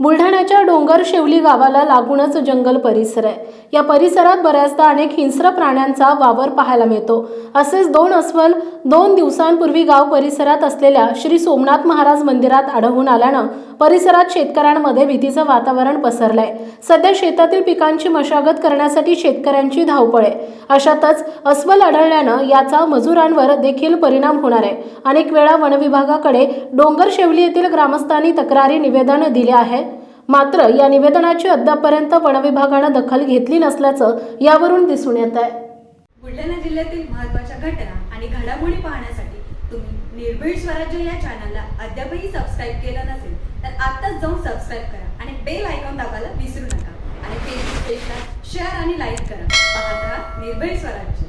बुलढाण्याच्या डोंगर शेवली गावाला लागूनच जंगल परिसर आहे. या परिसरात बऱ्याचदा अनेक हिंस्र प्राण्यांचा वावर पाहायला मिळतो. असेच दोन अस्वल दोन दिवसांपूर्वी गाव परिसरात असलेल्या श्री सोमनाथ महाराज मंदिरात आढळून आल्यानं परिसरात शेतकऱ्यांमध्ये भीतीचं वातावरण पसरलंय. सध्या शेतातील पिकांची मशागत करण्यासाठी शेतकऱ्यांची धावपळ आहे. अशातच अस्वल आढळल्यानं याचा मजुरांवर देखील परिणाम होणार आहे. अनेक वेळा वनविभागाकडे डोंगर शेवली येथील ग्रामस्थांनी तक्रारी निवेदन दिले आहे. मात्र या निवेदनाची अद्यापपर्यंत वनविभागानं दखल घेतली नसल्याचं यावरून दिसून येत आहे. बुलढाणा जिल्ह्यातील महत्त्वाच्या घटना आणि घडामोडी पाहण्यासाठी तुम्ही निर्भीड स्वराज्य या चॅनलला अद्यापही सबस्क्राईब केलं नसेल तर आत्ताच जाऊन सबस्क्राईब करा आणि बेल आयकॉन दाबायला विसरू नका. आणि फेसबुक पेजला शेअर आणि लाईक करा. पाहत राहा निर्भीड स्वराज्य.